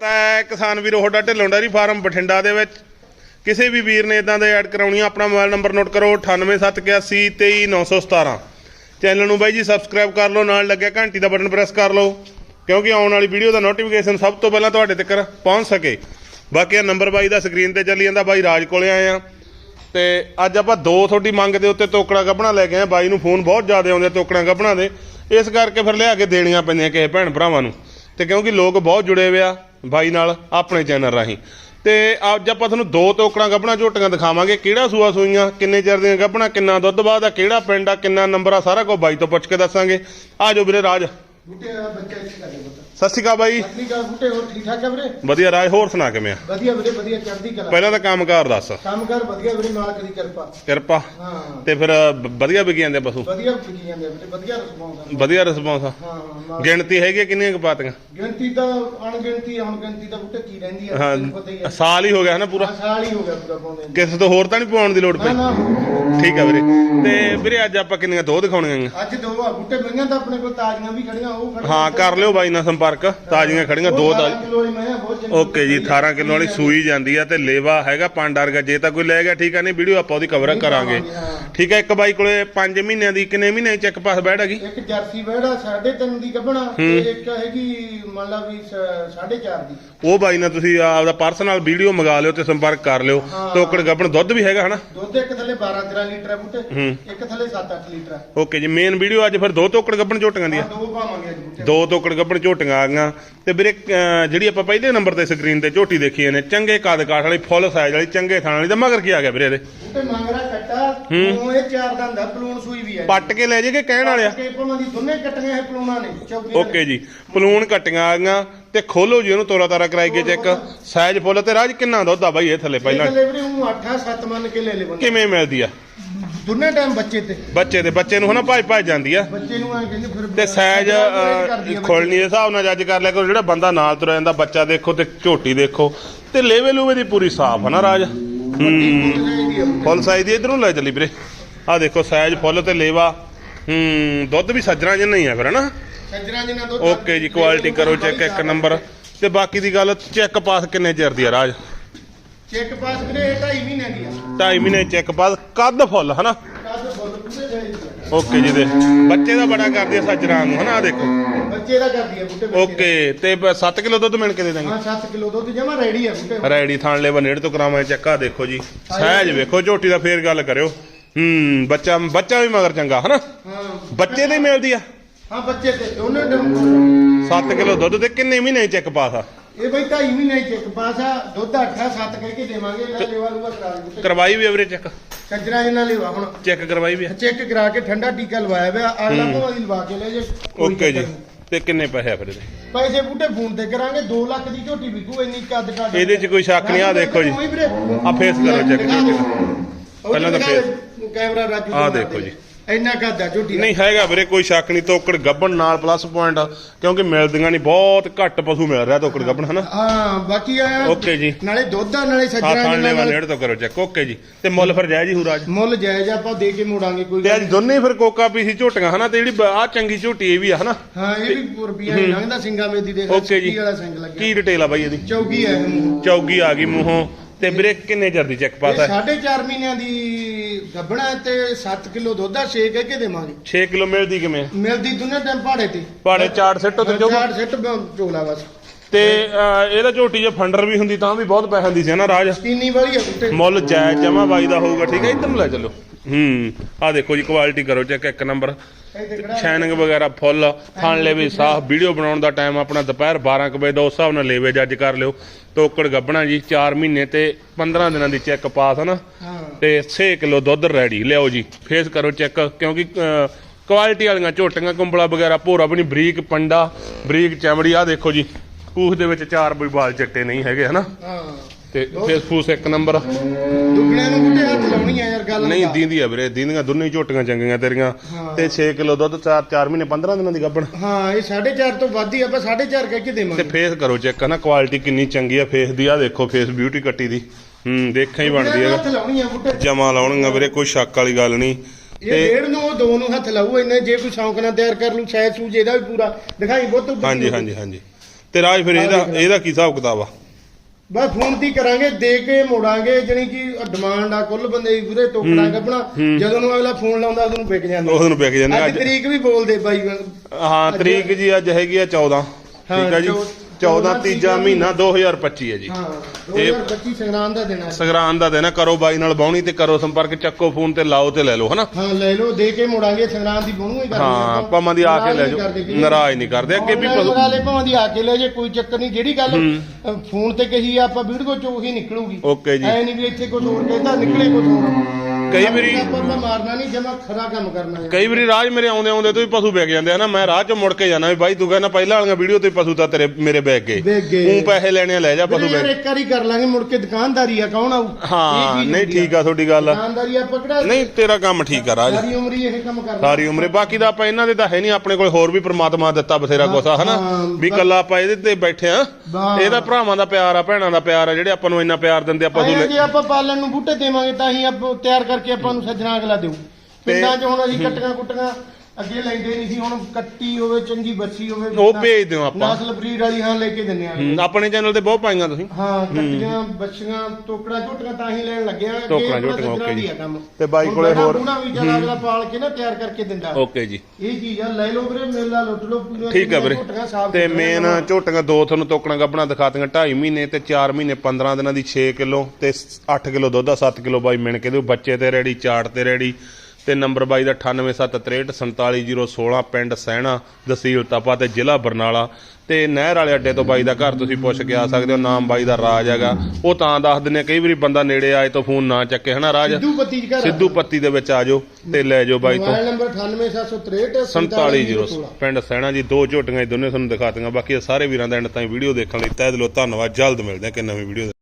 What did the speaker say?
ਸਵਾਗਤ ਹੈ, ਕਿਸਾਨ ਵੀਰੋ, ਤੁਹਾਡਾ ਢਿੱਲੋਂ ਡੈਰੀ ਫਾਰਮ ਬਠਿੰਡਾ ਦੇ ਵਿੱਚ। ਕਿਸੇ ਵੀ ਵੀਰ ਨੇ ਇਦਾਂ ਦੇ ਐਡ ਕਰਾਉਣੀ ਆ, ਆਪਣਾ ਮੋਬਾਈਲ ਨੰਬਰ ਨੋਟ ਕਰੋ 9871823917 ਚੈਨਲ ਨੂੰ ਬਾਈ ਜੀ ਸਬਸਕ੍ਰਾਈਬ ਕਰ ਲਓ, ਨਾਲ ਲੱਗਿਆ ਘੰਟੀ ਦਾ ਬਟਨ ਪ੍ਰੈਸ ਕਰ ਲਓ, ਕਿਉਂਕਿ ਆਉਣ ਵਾਲੀ ਵੀਡੀਓ ਦਾ ਨੋਟੀਫਿਕੇਸ਼ਨ ਸਭ ਤੋਂ ਪਹਿਲਾਂ ਤੁਹਾਡੇ ਤੱਕ ਪਹੁੰਚ ਸਕੇ। ਬਾਕੀ ਆ ਨੰਬਰ ਬਾਈ ਦਾ ਸਕਰੀਨ ਤੇ ਚੱਲੀ ਜਾਂਦਾ, ਬਾਈ ਰਾਜ ਕੋਲੇ ਆਏ ਆ। ਤੇ ਅੱਜ ਆਪਾਂ ਦੋ ਤੁਹਾਡੀ ਮੰਗ ਦੇ ਉੱਤੇ ਤੋਕੜਾ ਗੱਬਣਾ ਲੈ ਕੇ ਆਏ ਬਾਈ ਨੂੰ ਫੋਨ ਬਹੁਤ ਜ਼ਿਆਦਾ ਆਉਂਦੇ ਤੋਕੜਾ ਗੱਬਣਾ ਦੇ। ਇਸ ਕਰਕੇ ਫਿਰ ਲਿਆ ਕੇ ਦੇਣੀਆਂ ਪੈਂਦੀਆਂ ਕਿਸੇ ਭੈਣ ਭਰਾਵਾਂ ਨੂੰ। ਤੇ ਕਿਉਂਕਿ ਲੋਕ ਬਹੁਤ ਜੁੜੇ ਹੋਏ ਆ ਬਾਈ ਨਾਲ ਆਪਣੇ ਚੈਨਲ ਰਾਹੀਂ। ਤੇ ਅੱਜ ਆਪਾਂ ਤੁਹਾਨੂੰ ਦੋ ਤੋਕੜਾਂ ਗੱਬਣਾ ਝੋਟੀਆਂ ਦਿਖਾਵਾਂਗੇ, ਕਿਹੜਾ ਸੂਆ ਸੂਈਆਂ, ਕਿੰਨੇ ਚਿਰ ਦੀਆਂ ਗੱਭਣਾ, ਕਿੰਨਾ ਦੁੱਧ ਬਾਅਦ ਆ ਕਿਹੜਾ ਪਿੰਡ ਆ, ਕਿੰਨਾ ਨੰਬਰ ਆ, ਸਾਰਾ ਕੁਝ ਬਾਈ ਤੋਂ ਪੁੱਛ ਕੇ ਦੱਸਾਂਗੇ। ਆ ਜਾਓ ਵੀਰੇ ਰਾਜ। ਬੱਚਾ ਇੱਥੇ ਕਰ ਦੇ ਸਤਿ ਸ਼੍ਰੀ ਅਕਾਲ ਬਾਈ। ਅਸਲੀ ਗੱਲ ਬੁੱਟੇ ਹੋਰ ਠੀਕ ਠਾਕ ਹੈ ਵੀਰੇ? ਵਧੀਆ ਰਾਜ ਹੋਰ ਸੁਣਾ ਕਿਵੇਂ ਆ? ਵਧੀਆ ਵੀਰੇ ਵਧੀਆ ਚੜ੍ਹਦੀ ਕਲਾ। ਪਹਿਲਾਂ ਤਾਂ ਕੰਮਕਾਰ ਦੱਸ। ਕੰਮ ਕਰ ਵਧੀਆ ਵੀਰੇ ਮਾਲਕ ਦੀ ਕਿਰਪਾ। ਕਿਰਪਾ। ਹਾਂ। ਤੇ ਫਿਰ ਵਧੀਆ ਵਿਕੀ ਜਾਂਦੇ ਪਸ਼ੂ? ਵਧੀਆ ਵਿਕੀ ਜਾਂਦੇ ਵੀਰੇ ਵਧੀਆ ਰਿਸਪੌਂਸ ਆ ਵਧੀਆ ਰਿਸਪੌਂਸ ਆ ਹਾਂ ਗਿਣਤੀ ਹੈਗੀ ਆ ਕਿੰਨੀਆਂ ਕੁ ਪਾਤੀਆਂ? ਗਿਣਤੀ ਤਾਂ ਅਣਗਿਣਤੀ ਅਣਗਿਣਤੀ ਦਾ ਬੁੱਟੇ ਕੀ ਰਹਿੰਦੀ ਆ ਹਾਂ ਤੈਨੂੰ ਪਤਾ ਹੀ ਆ। ਸਾਲ ਹੀ ਹੋ ਗਿਆ ਹਨਾ ਪੂਰਾ? ਸਾਲ ਹੀ ਹੋ ਗਿਆ ਪੂਰਾ ਪਾਉਂਦੇ। ਕਿਸੇ ਤੋਂ ਹੋਰ ਤਾਂ ਨਹੀਂ ਪਵਾਉਣ ਦੀ ਲੋੜ ਪਈ? ਨਾ ਠੀਕ ਆ ਵੀਰੇ। ਤੇ ਵੀਰੇ ਅੱਜ ਆਪਾਂ ਕਿੰਨੀਆਂ ਦੋ ਦਿਖਾਉਣੀਆਂ? ਅੱਜ ਦੋ ਆ ਬੁੱਟੇ ਮਈਆਂ ਤਾਂ ਆਪਣੇ ਕੋਲ ਤਾਜ਼ੀਆਂ ਵੀ ਖੜੀਆਂ ਉਹ ਹਾਂ ਕਰ ਲਿਓ ਬਾਈ ਨਾਲ ਸੰਪਰਕ ਤਾਜ਼ੀਆਂ ਖੜੀਆਂ ਦੋ ਤਾਜ਼ੀ। ਓਕੇ ਜੀ 18 ਕਿਲੋ ਵਾਲੀ ਸੂਈ ਜਾਂਦੀ ਆ ਤੇ ਲੇਵਾ ਹੈਗਾ ਪੰਜ ਵਰਗਾ। ਜੇ ਤਾਂ ਕੋਈ ਲੈ ਗਿਆ ਠੀਕ ਆ ਨਹੀਂ ਵੀਡੀਓ ਆਪਾਂ ਉਹਦੀ ਕਵਰ ਕਰਾਂਗੇ। ਠੀਕ ਆ ਇੱਕ ਬਾਈ ਕੋਲੇ 5 ਮਹੀਨਿਆਂ ਦੀ ਕਿੰਨੇ ਮਹੀਨੇ ਚੈੱਕ ਪਾਸ ਬੈਠ ਹੈਗੀ ਇੱਕ ਜਰਸੀ ਬੈੜਾ 3.5 ਦੀ ਗੱਭਣਾ ਤੇ ਇੱਕ ਹੈਗੀ ਮੰਨ ਲਾ ਵੀ 4.5 ਦੀ। ਉਹ ਬਾਈ ਨਾਲ ਤੁਸੀਂ ਆਪਦਾ ਪਰਸਨਲ ਵੀਡੀਓ ਮੰਗਾ ਲਿਓ ਤੇ ਸੰਪਰਕ ਕਰ ਲਿਓ। ਹਾਂ। ਤੋਕੜ ਗੱਬਣ ਦੁੱਧ ਵੀ ਹੈਗਾ ਹਨਾ? ਦੁੱਧ ਇੱਕ ਥੱਲੇ 12 13 ਲੀਟਰ ਹੈ ਬੁੱਟੇ। ਇੱਕ ਥੱਲੇ 7-8 ਲੀਟਰ ਹੈ ਓਕੇ ਜੀ ਮੇਨ ਵੀਡੀਓ ਅੱਜ ਫਿਰ ਦੋ ਤੋਕੜ ਗੱਬਣ ਝੋਟੀਆਂ ਦੀਆਂ। ਆਹ ਦੋ ਪਾਵਾਂਗੇ ਅੱਜ ਦੋ ਤੋਕੜ ਗੱਬਣ ਝੋਟੀਆਂ ਆ ਗਈਆਂ। ਤੇ ਵੀਰੇ ਅਹ, ਜਿਹੜੀ ਆਪਾਂ ਪਹਿਲੇ ਨੰਬਰ ਤੇ ਸਕਰੀਨ ਤੇ ਝੋਟੀ ਦੇਖੀ ਨੇ ਚੰਗੇ ਕੱਦ ਕਾਠ ਵਾਲੀ ਫੁੱਲ ਸਾਈਜ਼ ਵਾਲੀ ਚੰਗੇ ਥਾਣ ਵਾਲੀ ਤਾਂ ਮਗਰ ਕੀ ਆ ਗਿਆ ਵੀਰੇ ਇਹਦੇ? ਬੁੱਟੇ ਮੰਗਰਾ ਕੱਟਾ ਉਹ ਇਹ ਚਾਰ ਦੰਦ ਦਾ ਪਲੂਣ ਸੂਈ ਵੀ ਹੈ ਪੱਟ ਕੇ ਲੈ ਜੇ ਕਿ ਕਹਿਣ ਵਾਲਿਆ ਕੇ ਪਲੂਣਾਂ ਦੀ ਦੋਨੇ ਕੱਟੀਆਂ ਇਹ ਪਲੂਣਾਂ ਨੇ ਚੌਕੀ ਓਕੇ ਜੀ ਪਲੂਣ ਕੱਟੀਆਂ ਆ ਗਈਆਂ ਤੇ ਖੋਲੋ ਜੀ ਉਹਨੂੰ ਤੋਰਾ ਤਾਰਾ ਕਰਾਈ ਕੇ ਚੈੱਕ। ਸਾਈਜ਼ ਫੁੱਲ ਤੇ ਰਾਜ ਕਿੰਨਾ ਦੁੱਧ ਆ ਬਾਈ ਇਹ ਥੱਲੇ ਪਹਿਲਾਂ? ਪਹਿਲਾਂ ਲੈਵਰੇ ਉਹ 8 7 ਮੰਨ ਕੇ ਲੈ ਲੈ ਬੰਦੇ। ਕਿਵੇਂ ਮਿਲਦੀ ਆ? ਦੋਨੇ ਟਾਈਮ ਬੱਚੇ ਤੇ। ਬੱਚੇ ਦੇ ਬੱਚੇ ਨੂੰ ਹਨਾ ਭੱਜ ਭੱਜ ਜਾਂਦੀ ਆ। ਬੱਚੇ ਨੂੰ ਐ ਕਹਿੰਦੇ ਫਿਰ ਤੇ ਸਾਈਜ਼। ਖੋਲਣੀ ਦੇ ਹਿਸਾਬ ਨਾਲ ਜੱਜ ਕਰ ਲਿਆ ਕਰੋ ਜਿਹੜਾ ਬੰਦਾ ਨਾਲ ਤੁਰਿਆ ਜਾਂਦਾ ਬੱਚਾ ਦੇਖੋ ਤੇ ਝੋਟੀ ਦੇਖੋ। ਤੇ ਲੇਵੇ ਲੂਵੇ ਦੀ ਪੂਰੀ ਸਾਫ਼ ਹੈ ਨਾ ਰਾਜ। ਹੂੰ। ਫੁੱਲ ਸਾਈਜ਼ ਦੀ ਇਧਰ ਲੈ ਚੱਲੀ ਵੀਰੇ। ਆ ਦੇਖੋ ਸਾਈਜ਼ ਫੁੱਲ ਤੇ ਲੇਵਾ। ਹੂੰ ਦੁੱਧ ਵੀ ਸੱਜਣਾ ਜਿਹਾ ਨਹੀਂ ਆ ਫਿਰ ਹਨਾ? ਸੱਜਣਾ ਜਿਨ੍ਹਾਂ ਤੋਂ ਓਕੇ ਜੀ ਕੁਆਲਿਟੀ ਕਰੋ ਚੈੱਕ ਇੱਕ ਨੰਬਰ ਤੇ ਬਾਕੀ ਦੀ ਗੱਲ ਚੈੱਕ ਪਾਸ ਕਿੰਨੇ ਚਿਰ ਦੀ ਆ ਰਾਜ? ਚੈੱਕ ਪਾਸ ਵੀਰੇ 2.5 ਮਹੀਨਿਆਂ ਦੀ ਆ। 2.5 ਮਹੀਨੇ ਚੈੱਕ ਪਾਸ ਕੱਦ ਫੁੱਲ ਹਨਾ? ਕੱਦ ਫੁੱਲ ਪੂਰੇ ਚਾਹੀਦੀ ਆ। ਓਕੇ ਜੀ ਦੇ। ਬੱਚੇ ਦਾ ਬੜਾ ਕਰਦੀ ਆ ਸੱਜਣਾ ਨੂੰ ਹਨਾ ਆ ਦੇਖੋ। ਬੱਚੇ ਦਾ ਕਰਦੀ ਆ ਬੁੱਟੇ ਬੱਚੇ ਓਕੇ ਤੇ 7 ਕਿਲੋ ਦੁੱਧ ਮਿਣ ਕੇ ਦੇ। ਦਾਂਗੇ ਹਾਂ 7 ਕਿਲੋ ਦੁੱਧ ਜਮਾ ਰੈਡੀ ਆ ਬੁੱਟੇ। ਰੈਡੀ ਥਾਣ ਲੈ ਨੇੜ ਤੋਂ ਕਰਾਵਾਂ ਚੱਕਾ ਦੇਖੋ ਜੀ। ਸਹਿਜ ਵੇਖੋ ਝੋਟੀ ਦਾ ਫੇਰ ਗੱਲ ਕਰਿਓ। ਹੂੰ ਬੱਚਾ ਬੱਚਾ ਵੀ ਮਗਰ ਚੰਗਾ ਹਨਾ? ਹਾਂ। ਬੱਚੇ ਦੀ ਮਿਲਦੀ ਆ। ਹਾਂ ਬੱਚੇ ਤੇ ਟਾਈਮ 7 ਕਿਲੋ ਦੁੱਧ ਤੇ ਕਿੰਨੇ ਮਹੀਨੇ ਚੈੱਕ ਪਾਸ ਆ? ਇਹ ਬਈ 2.5 ਮਹੀਨੇ ਚੈੱਕ ਪਾਸ ਆ ਦੁੱਧ 8 7 ਕਹਿ ਕੇ ਦੇਵਾਂਗੇ ਲੈ ਲੈਵਾ ਲੂਗਾ ਕਰਾ ਦੇ ਕਰਵਾਈ ਵੀ ਅਵਰੇ ਚੈੱਕ ਸੱਜਣਾ ਇਹਨਾਂ ਲੈਵਾ ਹੁਣ ਚੈੱਕ ਕਰਵਾਈ ਵੀ ਆ ਚੈੱਕ ਕਰਾ ਕੇ ਠੰਡਾ ਟੀਕਾ ਲਵਾਇਆ ਹੋਇਆ ਅਗਲਾ ਭਾਵੇਂ ਦੀ ਲਵਾ ਕੇ ਲੈ ਜੇ ਓਕੇ ਜੀ। ਤੇ ਕਿੰਨੇ ਪੈਸੇ ਆ ਫਿਰ ਇਹਦੇ ਪੈਸੇ ਬੂਟੇ ਫੋਨ ਤੇ ਕਰਾਂਗੇ 2 ਲੱਖ ਦੀ ਝੋਟੀ ਵਿਕੂ ਇੰਨੀ ਕੱਦ ਕੱਦ ਇਹਦੇ 'ਚ ਕੋਈ ਸ਼ੱਕ ਨਹੀਂ, ਆਹ ਦੇਖੋ ਜੀ। ਆਹ ਫੇਸ ਕਰੋ ਦਾ। ਪਹਿਲਾਂ ਤਾਂ ਫੇਸ। ਕੈਮਰਾ ਰਾਜੂ ਮਾਰ ਦੇਖੋ। ਜੀ। ਇੰਨਾ ਆ ਝੋਟੀ ਦਾ। ਨਹੀਂ ਹੈਗਾ ਵੀਰੇ ਕੋਈ ਸ਼ੱਕ ਨਹੀਂ ਤੋਕੜ ਗੱਬਣ ਨਾਲ ਪਲੱਸ ਪੁਆਇੰਟ ਕਿਉਂਕਿ ਮਿਲਦੀਆਂ ਨਹੀਂ ਬਹੁਤ ਘੱਟ ਪਸ਼ੂ ਮਿਲ ਰਿਹਾ ਤੋਕੜ ਗੱਬਣ ਹਨਾ? ਹਾਂ ਬਾਕੀ ਆਇਆ ਓਕੇ ਜੀ। ਨਾਲੇ ਦੁੱਧ ਆ ਨਾਲੇ ਸੱਜਣਾ ਲੈਵਾ ਨਾਲ। ਨੇੜ ਤੋਂ ਕਰੋ ਚੈੱਕ ਓਕੇ ਜੀ। ਤੇ ਮੁੱਲ ਫਿਰ ਜਾਇਜ਼ ਹੀ ਹੂ ਰਾਜ। ਮੁੱਲ ਜਾਇਜ਼ ਆਪਾਂ ਦੇ ਕੇ ਮੋੜਾਂਗੇ ਕੋਈ ਤੇ ਗੱਲ ਅੱਜ ਦੋਨੇ ਹੀ ਫਿਰ ਕੋਕਾ ਪੀਸੀ ਝੋਟੀਆਂ ਹਨਾ? ਤੇ ਜਿਹੜੀ ਆ ਚੰਗੀ ਝੋਟੀ ਇਹ ਵੀ ਆ ਹਨਾ? ਹਾਂ ਇਹ ਵੀ ਰੁਪਿਆ ਨਹੀਂ ਲੰਘਦਾ ਸਿੰਗਾ ਮੇਦੀ ਦੇ ਓਕੇ ਜੀ। ਵਾਲਾ ਸਿੰਘ ਲੱਗਿਆ। ਕੀ ਡਿਟੇਲ ਆ ਬਾਈ ਇਹਦੀ? ਚੌਕੀ ਹੈ ਇਹ ਚੌਗੀ ਆ ਗਈ ਮੂੰਹੋਂ। ਤੇ ਵੀਰੇ ਕਿੰਨੇ ਚਿਰ ਦੀ ਚੈੱਕ ਹੈ ਸਾਢੇ 4 ਮਹੀਨਿਆਂ ਦੀ ਗੱਭਣਾ ਤੇ 7 ਕਿਲੋ ਦੁੱਧ ਆ 6 ਕਹਿ ਕੇ ਦੇਵਾਂਗੇ। 6 ਕਿਲੋ ਮਿਲਦੀ ਕਿਵੇਂ ਮਿਲਦੀ ਦੋਨੇ ਟਾਈਮ ਪਹਾੜੇ ਤੇ। ਪਾੜੇ ਚਾਰ ਸਿੱਟੋ ਤੇ ਜੋ ਚਾਰ ਸਿੱਟ ਚੋਲਾ ਬਸ। ਤੇ ਇਹਦਾ ਝੋਟੀ ਜੇ ਫੰਡਰ ਵੀ ਹੁੰਦੀ ਤਾਂ ਵੀ ਬਹੁਤ ਪੈਸਾ ਹੁੰਦੀ ਸੀ ਹਨਾ ਰਾਜ? ਸਟੀਨੀ ਵਾਲੀ ਬੁੱਟੇ ਮੁੱਲ ਜਾਇਜ਼ ਜਮਾ ਬਾਈ ਦਾ ਹੋਊਗਾ ਠੀਕ ਹੈ ਇੱਧਰ ਨੂੰ ਲੈ ਚੱਲੋ। ਹੂੰ ਆ ਦੇਖੋ ਜੀ ਕੁਆਲਿਟੀ ਕਰੋ ਚੈੱਕ ਇੱਕ ਨੰਬਰ ਸ਼ਾਈਨਿੰਗ ਵਗੈਰਾ ਫੁੱਲ ਥਣ ਲੈ ਵੀ ਸਾਫ਼ ਵੀਡੀਓ ਬਣਾਉਣ ਦਾ ਟਾਈਮ ਆਪਣਾ ਦੁਪਹਿਰ 12 ਕੁ ਵਜੇ ਦਾ ਉਸ ਹਿਸਾਬ ਨਾਲ ਲੈਵੇ ਜੱਜ ਕਰ ਲਿਓ। ਤੋਕੜ ਗੱਬਣਾ ਜੀ 4 ਮਹੀਨੇ ਤੇ 15 ਦਿਨਾਂ ਦੀ ਚੈੱਕ ਪਾਸ ਹਨਾ? ਤੇ 6 ਕਿਲੋ ਦੁੱਧ ਰੈਡੀ ਲਿਆਓ ਜੀ ਫੇਸ ਕਰੋ ਚੈੱਕ ਕਿਉਂਕਿ ਕੁਆਲਿਟੀ ਵਾਲੀਆਂ ਝੋਟੀਆਂ ਕੁੰਬਲਾ ਵਗੈਰਾ ਭੋਰਾ ਬਣੀ ਬਰੀਕ ਪੰਡਾ ਬਰੀਕ ਚਮੜੀ ਆ ਦੇਖੋ ਜੀ ਪੂਛ ਦੇ ਵਿੱਚ ਚਾਰ ਬਈ ਵਾਲ ਚਿੱਟੇ ਨਹੀਂ ਹੈਗੇ ਹਨਾ? ਹਾਂ। ਤੇ ਫੇਸ ਫੂਸ ਇੱਕ ਨੰਬਰ ਦੁੱਗਣਿਆਂ ਨੂੰ ਬੁੱਟੇ ਹੱਥ ਲਾਉਣੀ ਆ ਯਾਰ ਗੱਲ ਨਹੀਂ ਦਾ। ਦੀਂਦੀ ਆ ਵੀਰੇ ਦੀਂਦੀਆਂ ਦੋਨੇ ਹੀ ਝੋਟੀਆਂ ਚੰਗੀਆਂ ਤੇਰੀਆਂ। ਹਾਂ। ਤੇ 6 ਕਿਲੋ ਦੁੱਧ 4 4 ਮਹੀਨੇ 15 ਦਿਨਾਂ ਦੀ ਗੱਬਣ ਹਾਂ ਇਹ 4.5 ਤੋਂ ਵੱਧ ਹੀ ਆਪਾਂ 4.5 ਕਹਿ ਕੇ ਤੇ ਦੇਵਾਂਗੇ ਫੇਸ ਕਰੋ ਚੈੱਕ ਨਾ ਕੁਆਲਿਟੀ ਕਿੰਨੀ ਚੰਗੀ ਆ ਫੇਸ ਦੀ ਆ ਦੇਖੋ ਫੇਸ ਬਿਊਟੀ ਕੱਟੀ ਦੀ। ਹੂੰ ਦੇਖਾਂ ਹੀ ਬਣਦੀ ਹੱਥ ਹੈ ਲਾਉਣੀ ਆ ਜਮਾ ਲਾਉਣੀਆਂ ਵੀਰੇ ਕੋਈ ਸ਼ੱਕ ਵਾਲੀ ਗੱਲ ਨਹੀਂ। ਇਹ ਡੇਢ ਨੂੰ ਉਹ ਦੋ ਨੂੰ ਹੱਥ ਲਾਊ ਇੰਨੇ ਜੇ ਕੋਈ ਸ਼ੌਂਕ ਨਾਲ ਤਿਆਰ ਕਰ ਲੂ ਸ਼ਾਇਦ ਸੂਜ ਇਹਦਾ ਵੀ ਪੂਰਾ। ਦਿਖਾਈ ਬਹੁਤ ਹਾਂਜੀ ਹਾਂਜੀ ਹਾਂਜੀ। ਤੇ ਰਾਜ ਫਿਰ ਇਹਦਾ ਇਹਦਾ ਕੀ ਹਿਸਾਬ ਕਿਤਾਬ ਆ? ਬਸ ਫੋਨ ਦੀ ਕਰਾਂਗੇ ਦੇ ਕੇ ਮੋੜਾਂਗੇ ਜਣੀ ਕਿ ਡਿਮਾਂਡ ਆ ਕੁੱਲ ਬੰਦੇ ਦੀ ਵੀਰੇ ਤੋਕੜਾ ਕੱਢਣਾ। ਜਦੋਂ ਨੂੰ ਅਗਲਾ ਫੋਨ ਲਾਉਂਦਾ ਉਦੋਂ ਨੂੰ ਵਿਕ ਜਾਂਦਾ। ਉਸ ਨੂੰ ਵਿਕ ਜਾਂਦੇ। ਅੱਜ ਤਰੀਕ ਵੀ ਬੋਲਦੇ ਬਾਈ। ਹਾਂ ਤਰੀਕ ਜੀ ਅੱਜ ਹੈਗੀ ਆ 14 ਠੀਕ ਆ ਜੀ। 14 ਤੀਜਾ ਮਹੀਨਾ 2025 ਹੈ ਜੀ। ਹਾਂ 2025 ਸੰਗਰਾਂਦ ਦਾ ਦਿਨ ਹੈ। ਸੰਗਰਾਂਦ ਦਾ ਦਿਨ ਹੈ। ਕਰੋ ਬਾਈ ਨਾਲ ਬਾਉਣੀ ਤੇ ਕਰੋ ਸੰਪਰਕ ਚੱਕੋ ਫੋਨ ਤੇ ਲਾਓ ਤੇ ਲੈ ਲਓ ਹਨਾ? ਹਾਂ ਲੈ ਲਓ ਦੇ ਕੇ ਮੋੜਾਂਗੇ ਸੰਗਰਾਂਦ ਦੀ ਬੋਣੂ ਹੀ ਕਰਦੇ ਹਾਂ ਭਾਵਾਂ ਦੀ ਆ ਕੇ ਲੈ ਜਾਓ। ਨਾਰਾਜ਼ ਨਹੀਂ ਕਰਦੇ। ਅੱਗੇ ਵੀ ਪਸ਼ੂ- ਵਾਲੇ ਭਾਵਾਂ ਦੀ ਆ ਕੇ ਲੈ ਜੇ ਕੋਈ ਚੱਕਰ ਨਹੀਂ। ਜਿਹੜੀ ਗੱਲ ਫੋਨ ਤੇ ਕਹੀ ਆਪਾਂ ਵੀਡੀਓ ਚ ਉਹੀ ਨਿਕਲੂਗੀ। ਓਕੇ ਜੀ। ਐ ਨਹੀਂ ਵੀ ਇੱਥੇ ਕੁਝ ਹੋਰ ਕਹਿੰਦਾ ਨਿਕਲੇ ਕੁਝ ਹੋਰ। ਕਈ ਵਾਰੀ ਆਪਾਂ ਆਪਾਂ ਮਾਰਨਾ ਨਹੀਂ ਜਮਾ ਖਰਾ ਕੰਮ ਕਰਨਾ ਹੈ। ਕਈ ਵਾਰੀ ਰਾਜ ਮੇਰੇ ਆਉਂਦੇ ਆਉਂਦੇ ਤੋਂ ਹੀ ਪਸ਼ੂ ਵਿਕ ਜਾਂਦੇ ਆ ਨਾ ਮੈਂ ਰਾਹ ਚੋਂ ਮੁੜ ਕੇ ਜਾਣਾ ਵੀ ਬਾਈ ਤੂੰ ਕਹਿੰਦਾ ਪਹਿਲਾਂ ਵਾਲੀਆਂ ਵੀਡੀਓ ਤੇ ਪਸ਼ੂ ਤਾਂ ਤੇਰੇ ਮੇਰੇ ਵਿਕ ਗਏ। ਤੂੰ ਪੈਸੇ ਲੈਣੇ ਆ ਲੈ ਜਾ ਪਸ਼ੂ ਵੀਰੇ ਯਾਰ ਇੱਕ ਵਾਰੀ ਕਰ ਲਾਂਗੇ ਮੁੜ ਕੇ ਦੁਕਾਨਦਾਰੀ ਆ ਕੌਣ ਆਊ? ਹਾਂ ਨਹੀਂ ਠੀਕ ਆ ਤੁਹਾਡੀ ਗੱਲ। ਦੁਕਾਨਦਾਰੀ ਆ ਪਕੜਾ ਨਹੀਂ ਤੇਰਾ ਕੰਮ ਠੀਕ ਆ ਰਾਜ। ਸਾਰੀ ਉਮਰ ਹੀ ਇਹ ਕੰਮ ਕਰਨਾ। ਸਾਰੀ ਉਮਰੇ ਬਾਕੀ ਦਾ ਆਪਾਂ ਇਹਨਾਂ ਦੇ ਤਾਂ ਹੈ ਨਹੀਂ ਆਪਣੇ ਕੋਲ ਹੋਰ ਵੀ ਪ੍ਰਮਾਤਮਾ ਦਿੱਤਾ ਬਥੇਰਾ ਆ ਹਨਾ? ਹਾਂ, ਵੀ ਕੱਲਾ ਆਪਾਂ ਇਹਦੇ ਤੇ ਬੈਠੇ ਆ। ਹਾਂ। ਇਹਦਾ ਭਰਾਵਾਂ ਦਾ ਪਿਆਰ ਆ ਭੈਣਾਂ ਦਾ ਪਿਆਰ ਆ ਜਿਹੜੇ ਆਪਾਂ ਨੂੰ ਇੰਨਾ ਪਿਆਰ ਦਿੰਦੇ ਆਪਾਂ ਐਂ ਨੂੰ ਜੇ ਆਪਾਂ ਪਾਲਣ ਨੂੰ ਬੂਟੇ ਦੇਵਾਂਗੇ ਤਾਂ ਹੀ ਆਪਾਂ ਤਿਆਰ ਕਰਕੇ ਆਪਾਂ ਨੂੰ ਸੱਜਣਾ ਅਗਲਾ ਦੇਊ। ਪਿੰਡਾਂ 'ਚ ਹੁਣ ਅਸੀਂ ਕੱਟੀਆਂ ਕੁੱਟੀਆਂ ਅੱਗੇ ਲੈਂਦੇ ਨਹੀਂ ਸੀ ਹੁਣ ਕੱਟੀ ਹੋਵੇ ਚੰਗੀ ਬੱਸੀ ਹੋਵੇ ਉਹ ਭੇਜ ਦਿਓ ਆਪਾਂ। ਨਸਲ ਬਰੀਡ ਵਾਲੀ ਹਾਂ ਲੈ ਕੇ ਦਿੰਨੇ ਆ ਹੂੰ, ਆਪਣੇ ਚੈਨਲ ਤੇ ਬਹੁਤ ਪਾਈਆਂ ਤੁਸੀਂ। ਹਾਂ ਕੱਟੀਆਂ ਬੱਚੀਆਂ ਟੋਕੜਾ ਝੋਟੀਆਂ ਤਾਂ ਹੀ ਲੈਣ ਲੱਗਿਆ। ਕਿ ਟੋਕੜਾਂ ਆਪਣਾ ਝੋਟੀਆਂ, ਓਕੇ ਜੀ। ਦੀ ਆ ਕੰਮ। ਤੇ ਬਾਈ ਹੁਣ ਕੋਲੇ ਬੜਾ ਹੋਰ- ਬੂਣਾ ਵੀ ਜਦ ਅਗਲਾ ਪਾਲ ਕੇ ਨਾ ਤਿਆਰ ਕਰਕੇ ਦਿੰਦਾ। ਓਕੇ ਜੀ। ਇਹ ਚੀਜ਼ ਆ ਲੈ ਲਓ ਵੀਰੇ ਮੇਲਾ ਲੁੱਟ ਲਓ ਪੂਰੀਆਂ ਠੀਕ ਆ ਵੀਰੇ। ਝੋਟੀਆਂ ਸਾਫ਼ ਤੇ ਸੁਥਰੀਆਂ ਮੇਨ ਝੋਟੀਆਂ ਦੋ ਤੁਹਾਨੂੰ ਤੋਕਣਾ ਗੱਬਣਾ ਦਿਖਾਤੀਆਂ 2.5 ਮਹੀਨੇ ਤੇ 4 ਮਹੀਨੇ 15 ਦਿਨਾਂ ਦੀ 6 ਕਿਲੋ ਤੇ 8 ਕਿਲੋ ਦੁੱਧ ਆ 7 ਕਿਲੋ ਬਾਈ ਮਿਣ ਕੇ ਦਿਓ ਬੱਚੇ ਤੇ ਰੈਡੀ ਚਾਟ ਤੇ ਰੈਡੀ ਤੇ ਨੰਬਰ ਬਾਈ ਦਾ 9873 47016 ਪਿੰਡ ਸਹਿਣਾ ਤਹਿਸੀਲ ਤਪਾ ਤੇ ਜ਼ਿਲ੍ਹਾ ਬਰਨਾਲਾ। ਤੇ ਨਹਿਰ ਵਾਲੇ ਅੱਡੇ ਤੋਂ ਬਾਈ ਦਾ ਘਰ ਤੁਸੀਂ ਪੁੱਛ ਕੇ ਆ ਸਕਦੇ ਹੋ ਨਾਮ ਬਾਈ ਦਾ ਰਾਜ ਹੈਗਾ। ਉਹ ਤਾਂ ਦੱਸ ਦਿੰਨੇ ਕਈ ਵਾਰੀ ਬੰਦਾ ਨੇੜੇ ਆਏ ਤਾਂ ਫੋਨ ਨਾ ਚੱਕੇ ਹਨਾ ਰਾਜ? ਸਿੱਧੂ ਪੱਤੀ ਘਰ ਸਿੱਧੂ ਪੱਤੀ ਦੇ ਵਿੱਚ ਆ ਜਾਓ ਤੇ ਲੈ ਜਾਓ ਬਾਈ ਤੋਂ। ਮੋਬਾਈਲ ਨੰਬਰ 98763 4706 ਪਿੰਡ ਸੈਣਾ ਜੀ ਦੋ ਝੋਟੀਆਂ ਦੋਨੇ ਤੁਹਾਨੂੰ ਦਿਖਾਤੀਆਂ ਬਾਕੀ ਇਹ ਸਾਰੇ ਵੀਰਾਂ ਦਾ ਐਂਡ ਤਾਈਂ ਵੀਡੀਓ ਦੇਖਣ ਲਈ ਤਹਿ ਦਿਲੋਂ ਧੰਨਵਾਦ। ਜਲਦ ਮਿਲਦੇ ਹਾਂ ਕਿ ਨਵੀਂ ਵੀਡੀਓ